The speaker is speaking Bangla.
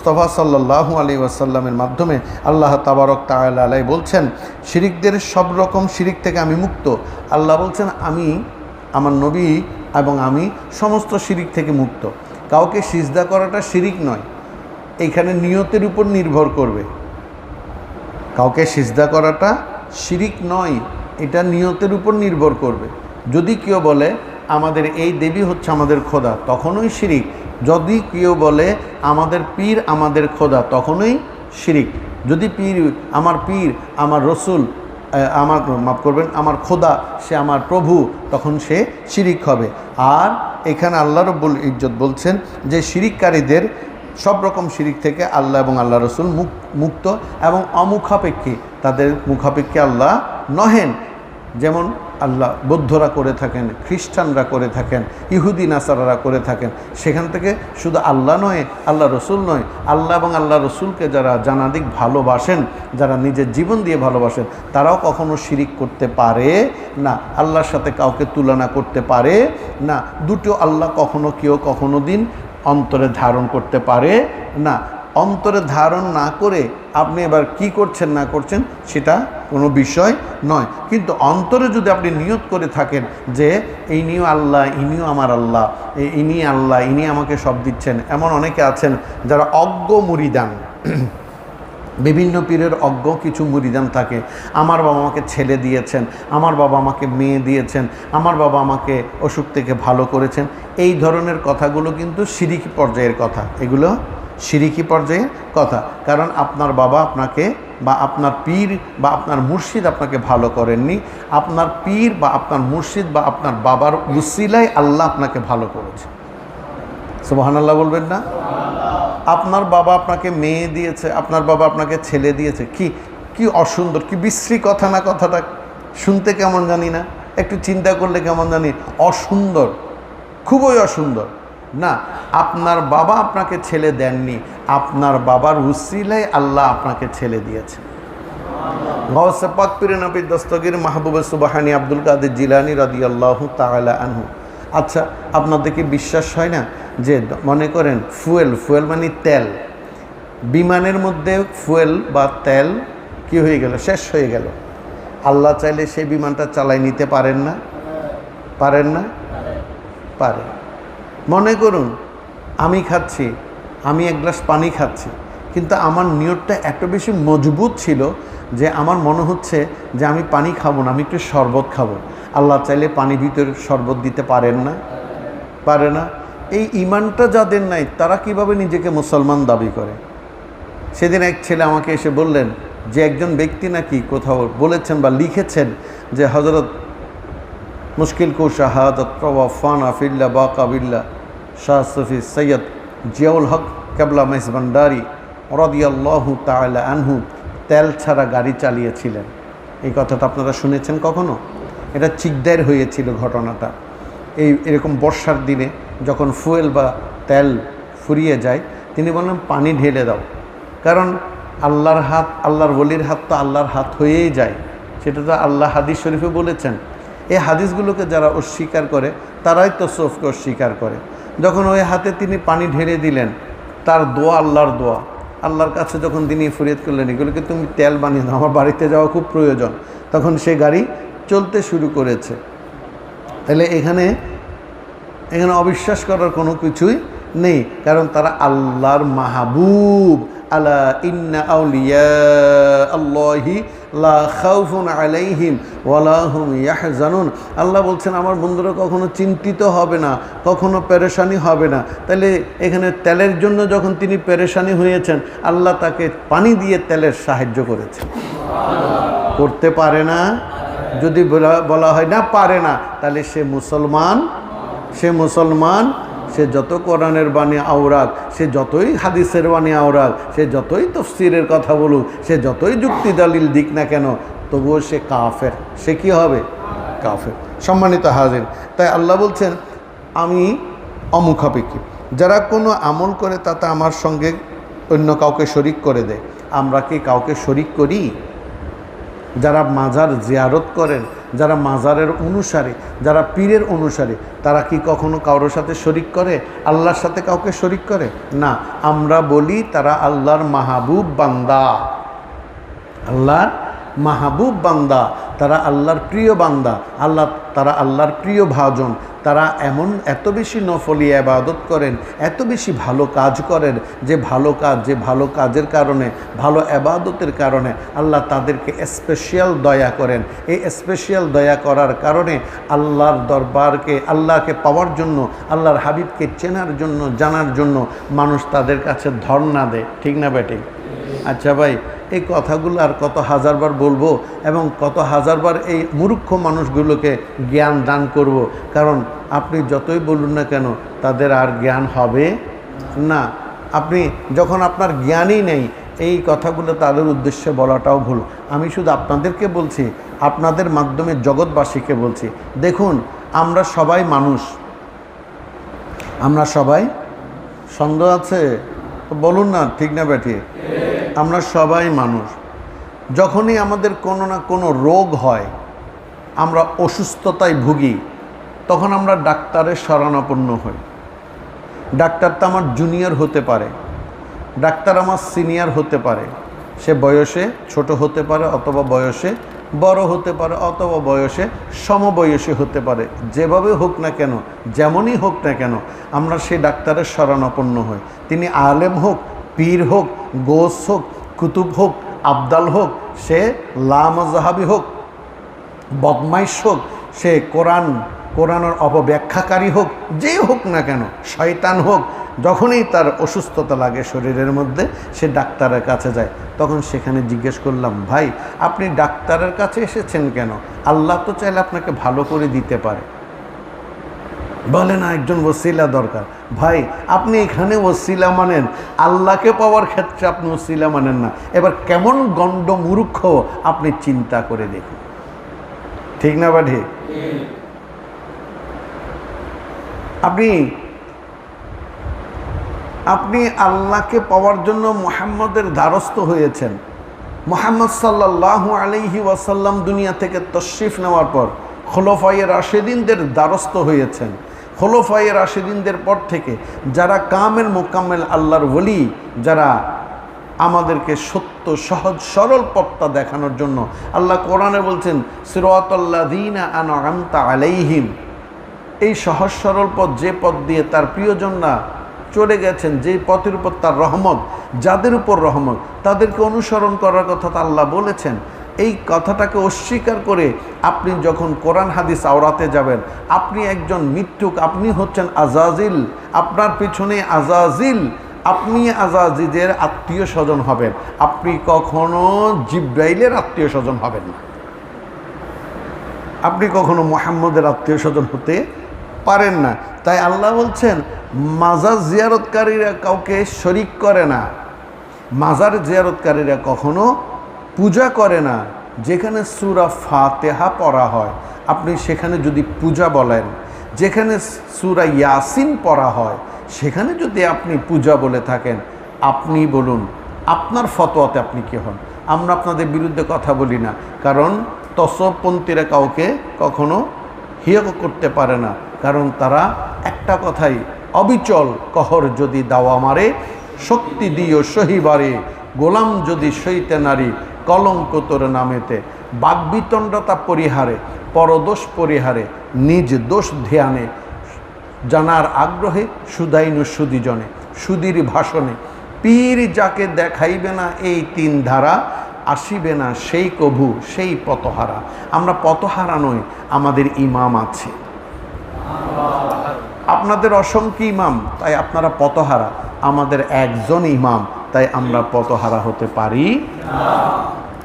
মুস্তফা সাল্লাহু আলী ওয়াসাল্লামের মাধ্যমে আল্লাহ তাবারক তাআলা আলাই বলছেন, শিরিকদের সব রকম শিরিক থেকে আমি মুক্ত। আল্লাহ বলছেন, আমি, আমার নবী এবং আমি সমস্ত শিরিক থেকে মুক্ত। কাউকে সিজদা করাটা শিরিক নয় এইখানে নিয়তের উপর নির্ভর করবে। কাউকে সিজদা করাটা শিরিক নয়, এটা নিয়তের উপর নির্ভর করবে। যদি কেউ বলে, আমাদের এই দেবী হচ্ছে আমাদের খোদা, তখনই শিরিক। যদি কেউ বলে, আমাদের পীর, আমাদের খোদা তখনই শিরিক। যদি পীর, আমার পীর, আমার রসুল আমার, মাফ করবেন, আমার খোদা সে আমার প্রভু তখন সে শিরিক হবে। আর এখানে আল্লাহ রব্বুল ইজ্জত বলছেন যে, শিরিককারীদের সব রকম শিরিক থেকে আল্লাহ এবং আল্লাহ রসুল মুক, মুক্ত এবং অমুখাপেক্ষী। তাদের মুখাপেক্ষী আল্লাহ নহেন। যেমন আল্লাহ বৌদ্ধরা করে থাকেন, খ্রিস্টানরা করে থাকেন, ইহুদি, নাসারারা করে থাকেন, সেখান থেকে শুধু আল্লাহ নয়, আল্লাহ রসুল নয়, আল্লাহ এবং আল্লাহ রসুলকে যারা জানাদিক ভালোবাসেন, যারা নিজের জীবন দিয়ে ভালোবাসেন, তারাও কখনো শিরিক করতে পারে না, আল্লাহর সাথে কাউকে তুলনা করতে পারে না, দুটো আল্লাহ কখনো কেউ কখনো দিন অন্তরে ধারণ করতে পারে না। অন্তরে ধারণ না করে আপনি এবার কি করছেন, না করছেন, সেটা কোনো বিষয় নয়। কিন্তু অন্তরে যদি আপনি নিয়ত করে থাকেন যে ইনিও আল্লাহ ইনিও আমার আল্লাহ ইনি আল্লাহ, ইনি আমাকে সব দিচ্ছেন। এমন অনেকে আছেন যারা অজ্ঞ মুরিদান। বিভিন্ন পীরের অজ্ঞ কিছু মুরিদান থাকে। আমার বাবা আমাকে ছেলে দিয়েছেন, আমার বাবা আমাকে মেয়ে দিয়েছেন, আমার বাবা আমাকে অসুখ থেকে ভালো করেছেন। এই ধরনের কথাগুলো কিন্তু সিরিকি পর্যায়ের কথা। এগুলো সিরিকি পর্যায়ের কথা। কারণ আপনার বাবা আপনাকে বা আপনার পীর বা আপনার মুর্শিদ আপনাকে ভালো করেননি। আপনার পীর বা আপনার মুর্শিদ বা আপনার বাবার উসিলাই আল্লাহ আপনাকে ভালো করেছে। সুবহানাল্লাহ বলবেন না? আপনার বাবা আপনাকে মেয়ে দিয়েছে, আপনার বাবা আপনাকে ছেলে দিয়েছে। কি কি অসুন্দর, কি বিশ্রী কথা না কথাটা? শুনতে কেমন জানি না। একটু চিন্তা করলে কেমন জানি? অসুন্দর, খুবই অসুন্দর। না, আপনার বাবা আপনাকে ছেলে দেননি, আপনার বাবার উসিলাই আল্লাহ আপনাকে ছেলে দিয়েছে। গৌসে পাক পীরে নবী দস্তগীর মাহবুবে সুবাহানি আব্দুল কাদের জিলানি রাদি আল্লাহ তালা আনহু। আচ্ছা আপনাদের কি বিশ্বাস হয় না যে মনে করেন ফুয়েল ফুয়েল মানে তেল। বিমানের মধ্যে ফুয়েল বা তেল কি হয়ে গেল? শেষ হয়ে গেল। আল্লাহ চাইলে সেই বিমানটা চালাই নিতে পারেন না? পারেন না? পারে মনে করুন, আমি খাচ্ছি, আমি এক গ্লাস পানি খাচ্ছি, কিন্তু আমার নিয়তটা এত বেশি মজবুত ছিল যে আমার মনে হচ্ছে যে আমি পানি খাব না, আমি একটু শরবত খাব। আল্লাহ চাইলে পানি ভিতরে শরবত দিতে পারেন না, পারে না। এই ইমানটা যাদের নাই, তারা কীভাবে নিজেকে মুসলমান দাবি করে? সেদিন এক ছেলে আমাকে এসে বললেন, যে একজন ব্যক্তি নাকি কোথাও বলেছেন বা লিখেছেন যে হজরত মুশকিল কু শাহাদত ফান আফিল্লা বা কাবিল্লা শাহ সফি সৈয়দ জিয়াউল হক কেবলা মেসবান্ডারি রদিয়াল্লাহু তালা আনহু তেল ছাড়া গাড়ি চালিয়েছিলেন। এই কথাটা আপনারা শুনেছেন কখনো? এটা চিকদার হয়েছিল ঘটনাটা। এই এরকম বর্ষার দিনে যখন ফুয়েল বা তেল ফুরিয়ে যায়, তিনি বললেন, পানি ঢেলে দাও। কারণ আল্লাহর হাত, আল্লাহর বলির হাত তো আল্লাহর হাত হয়েই যায়। সেটা তো আল্লাহ হাদিস শরীফে বলেছেন। এই হাদিসগুলোকে যারা অস্বীকার করে, তারাই তো সফকে অস্বীকার করে। যখন ওই হাতে তিনি পানি ঢেলে দিলেন, তার দোয়া আল্লাহর দোয়া। আল্লাহর কাছে যখন তিনি ফরিয়াদ করলেন এগুলোকে তুমি তেল বানিয়ে দাও? আমার বাড়িতে যাওয়া খুব প্রয়োজন। তখন সে গাড়ি চলতে শুরু করেছে। তাহলে এখানে এখানে অবিশ্বাস করার কোনো কিছুই নেই, কারণ তারা আল্লাহর মাহবুব। আলা আল্লাহি আল্লাহ বলছেন, আমার বন্ধুরা কখনো চিন্তিত হবে না, কখনো পেরেশানি হবে না। তাহলে এখানে তেলের জন্য যখন তিনি পেরেশানি হয়েছেন, আল্লাহ তাকে পানি দিয়ে তেলের সাহায্য করেছে করতে পারে না, যদি বলা হয় না পারে না, তাহলে সে মুসলমান সে মুসলমান সে যত কোরআনের বাণী আওরাক সে যতই হাদিসের বাণী আওরাক সে যতই তফসিরের কথা বলুক, সে যতই যুক্তি দলিল দিক না কেন, তবুও সে কাফের। সে কি হবে? কাফের। সম্মানিত হাজির, তাই আল্লাহ বলছেন, আমি অমুখাপেক্ষী। যারা কোনো আমল করে তাতে আমার সঙ্গে অন্য কাউকে শরিক করে দেয়। আমরা কি কাউকে শরিক করি? যারা মাজার জিয়ারত করেন, যারা মাজারের অনুসারে, যারা পীরের অনুসারী তারা কি কখনো কারোর সাথে শরিক করে? আল্লাহর সাথে কাউকে শরিক করে? না, আমরা বলি তারা আল্লাহর মাহাবুব বান্দা। আল্লাহর মাহবুব বান্দা। তারা আল্লাহর প্রিয় বান্দা, আল্লাহ, তারা আল্লাহর প্রিয় ভাজন, তারা এমন এত বেশি নফলি আবাদত করেন, এত বেশি ভালো কাজ করেন, যে ভালো কাজ, যে ভালো কাজের কারণে, ভালো আবাদতের কারণে আল্লাহ তাদেরকে স্পেশাল দয়া করেন। এই স্পেশাল দয়া করার কারণে আল্লাহর দরবারকে, আল্লাহকে পাওয়ার জন্য, আল্লাহর হাবিবকে চেনার জন্য, জানার জন্য মানুষ তাদের কাছে ধর্ণা দেয়। ঠিক না বেটে আচ্ছা ভাই এই কথাগুলো আর কত হাজারবার বলব এবং কত হাজারবার এই মূর্খ মানুষগুলোকে জ্ঞান দান করব। কারণ আপনি যতই বলুন না কেন, তাদের আর জ্ঞান হবে না। আপনি যখন আপনার জ্ঞানই নেই, এই কথাগুলো তাদের উদ্দেশ্যে বলাটাও ভুল। আমি শুধু আপনাদেরকে বলছি, আপনাদের মাধ্যমে জগৎবাসীকে বলছি, দেখুন, আমরা সবাই মানুষ। আমরা সবাই সন্দেহ আছে? বলুন না, ঠিক না ব্যাঠি আমরা সবাই মানুষ। যখনই আমাদের কোনো না কোনো রোগ হয়, আমরা অসুস্থতায় ভুগি, তখন আমরা ডাক্তারের শরণাপন্ন হই। ডাক্তার তো আমার জুনিয়র হতে পারে, ডাক্তার আমার সিনিয়র হতে পারে। সে বয়সে ছোট হতে পারে অথবা বয়সে বড় হতে পারে অথবা বয়সে সমবয়সী হতে পারে, যেভাবে হোক না কেন, যেমনই হোক না কেন, আমরা সেই ডাক্তারের শরণাপন্ন হই। তিনি আলেম হোক পীর হোক, গোস হোক, কুতুব হোক, আবদাল হোক, সে লামজাহাবি হোক, বদমাইশ হোক, সে কোরআন, কোরআনের অপব্যাখ্যাকারী হোক, যে হোক না কেন, শয়তান হোক, যখনই তার অসুস্থতা লাগে শরীরের মধ্যে, সে ডাক্তারের কাছে যায়। তখন সেখানে জিজ্ঞেস করলাম, ভাই, আপনি ডাক্তারের কাছে এসেছেন কেন? আল্লাহ তো চাইলে আপনাকে ভালো করে দিতে পারে। বলে না একজন ওসিলা দরকার। ভাই, আপনি এখানে ওসিলা মানেন। আল্লাহকে পাওয়ার ক্ষেত্রে আপনি ওসিলা মানেন না। এবার কেমন গণ্ড মূর্খ আপনি চিন্তা করে দেখুন। ঠিক না বা আপনি আপনি আল্লাহকে পাওয়ার জন্য মোহাম্মদের দ্বারস্থ হয়েছেন। মোহাম্মদ সাল্লাহ আলহি ওয়াসাল্লাম দুনিয়া থেকে তশরিফ নেওয়ার পর খোলফাইয়ের রাশেদিনদের দ্বারস্থ হয়েছেন। খোলফাইয়ের রাশেদিনদের পর থেকে যারা কামেল মোকাম্মেল আল্লাহর বলি যারা আমাদেরকে সত্য, সহজ, সরল পথটা দেখানোর জন্য আল্লাহ কোরআনে বলছেন, সিরাতাল্লাযীনা আনআমতা আলাইহিম। এই সহজ, সরল পথ, যে পথ দিয়ে তার প্রিয়জনরা চলে গেছেন যেই পথের উপর তার রহমত, যাদের উপর রহমত, তাদেরকে অনুসরণ করার কথা তা আল্লাহ বলেছেন। এই কথাটাকে অস্বীকার করে আপনি যখন কোরআন হাদিস আওড়াতে যাবেন, আপনি একজন মৃত্যুক আপনি হচ্ছেন আজাজিল, আপনার পিছনে আজাজিল, আপনি আজাজিদের আত্মীয় স্বজন হবেন। আপনি কখনো জিব্রাইলের আত্মীয় স্বজন হবেন না। আপনি কখনো মোহাম্মদের আত্মীয় স্বজন হতে পারেন না। তাই আল্লাহ বলছেন, মাজার জিয়ারতকারীরা কাউকে শরিক করে না। মাজার জিয়ারতকারীরা কখনো পূজা করে না, যেখানে সুরা ফাতেহা পড়া হয়, আপনি সেখানে যদি পূজা বলেন, যেখানে সুরা ইয়াসিন পড়া হয়, সেখানে যদি আপনি পূজা বলে থাকেন, আপনি বলুন, আপনার ফতোয়াতে আপনি কে হন? আমরা আপনাদের বিরুদ্ধে কথা বলি না, কারণ তসবপন্থীরা কাউকে কখনো হিয় করতে পারে না, কারণ তারা একটা কথাই, অবিচল কহর যদি দাওয়া মারে, শক্তি দিও সহিবারে, গোলাম যদি সইতে নারী কলঙ্ক তোর নামেতে বাগবিতণ্ডতা পরিহারে, পরদোষ পরিহারে, নিজ দোষ ধ্যানে, জানার আগ্রহে সুদাইনু সুদিজনে, সুদীর ভাষণে, পীর যাকে দেখাইবে না এই তিন ধারা, আসিবে না সেই কভু, সেই পতহারা। আমরা পতহারা নই, আমাদের ইমাম আছে। আপনাদের অসংখ্য ইমাম, তাই আপনারা পতহারা, আমাদের একজন ইমাম। তাই আমরা পথহারা হতে পারি